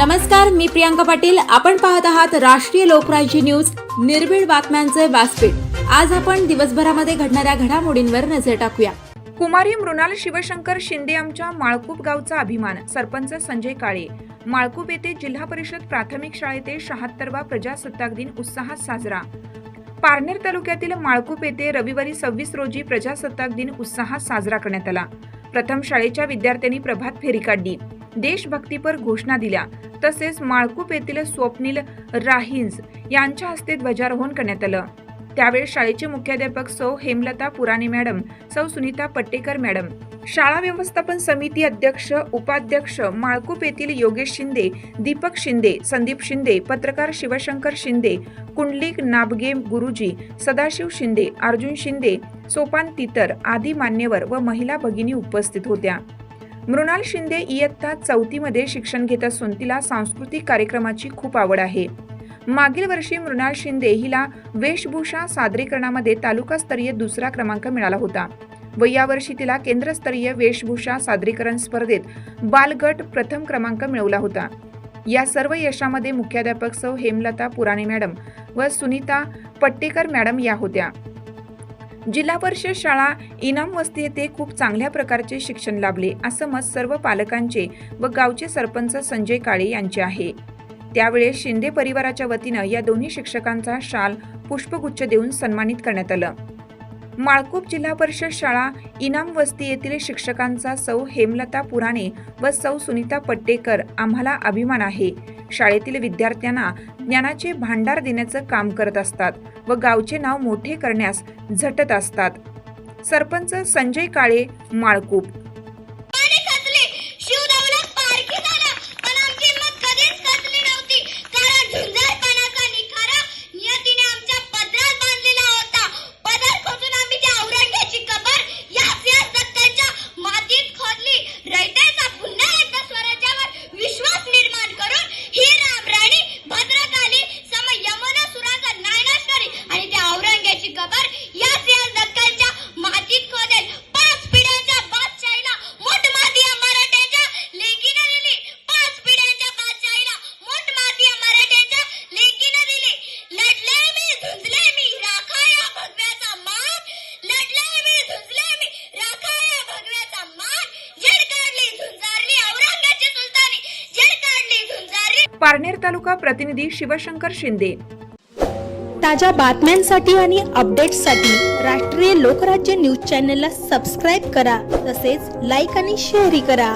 नमस्कार मी प्रियांका पाटील. आपण पाहत आहात राष्ट्रीय लोकराज्य न्यूज. निर्भीड बातम्यांचे व्यासपीठ. आज आपण दिवसभरामध्ये घडणाऱ्या घडामोडींवर नजर टाकूया. कुमारी मृणाल शिवशंकर शिंदे आमच्या माळकूप गावचा अभिमान. सरपंच संजय काळे. माळकूप येथे जिल्हा परिषद प्राथमिक शाळेते शहात्तरवा प्रजासत्ताक दिन उत्साहात साजरा. पारनेर तालुक्यातील माळकूप येथे रविवारी सव्वीस रोजी प्रजासत्ताक दिन उत्साहात साजरा करण्यात आला. प्रथम शाळेच्या विद्यार्थ्यांनी प्रभात फेरी काढली. देशभक्तीपर घोषणा दिल्या. तसेच माळकूप येथील स्वप्नील राहिंज यांच्या हस्ते ध्वजारोहण करण्यात आलं. त्यावेळी शाळेचे मुख्याध्यापक सौ हेमलता पुराणे मॅडम सौ सुनीता पट्टेकर मॅडम शाळा व्यवस्थापन समिती अध्यक्ष उपाध्यक्ष माळकूप येथील योगेश शिंदे दीपक शिंदे संदीप शिंदे पत्रकार शिवशंकर शिंदे कुंडलिक नाबगे गुरुजी सदाशिव शिंदे अर्जुन शिंदे सोपान तितर आदी मान्यवर व महिला भगिनी उपस्थित होत्या. मृणाल शिंदे इयत्ता चौथीमध्ये शिक्षण घेत असून तिला सांस्कृतिक कार्यक्रमाची खूप आवड आहे. मागील वर्षी मृणाल शिंदे हिला वेशभूषा सादरीकरणामध्ये तालुकास्तरीय दुसरा क्रमांक मिळाला होता व यावर्षी तिला केंद्रस्तरीय वेशभूषा सादरीकरण स्पर्धेत बालगट प्रथम क्रमांक मिळवला होता. या सर्व यशामध्ये मुख्याध्यापक सौ हेमलता पुराणे मॅडम व सुनीता पट्टेकर मॅडम या होत्या. जिल्हा परिषद शाळा इनाम वस्ती येथे खूप चांगल्या प्रकारचे शिक्षण लाभले असं मत सर्व पालकांचे व गावचे सरपंच संजय काळे यांचे आहे. त्यावेळेस शिंदे परिवाराच्या वतीनं या दोन्ही शिक्षकांचा शाल पुष्पगुच्छ देऊन सन्मानित करण्यात आलं. माळकूप जिल्हा परिषद शाळा इनाम वस्ती येथील शिक्षकांचा सौ हेमलता पुराणे व सौ सुनीता पट्टेकर आम्हाला अभिमान आहे. शाळेतील विद्यार्थ्यांना ज्ञानाचे भांडार देण्याचं काम करत असतात व गावचे नाव मोठे करण्यास झटत असतात. सरपंच संजय काळे माळकूप पारनेर तालुका प्रतिनिधी शिवशंकर शिंदे. ताज्या बातम्यांसाठी आणि अपडेट्ससाठी राष्ट्रीय लोकराज्य न्यूज चॅनलला सबस्क्राईब करा तसेच लाईक आणि शेअरही करा.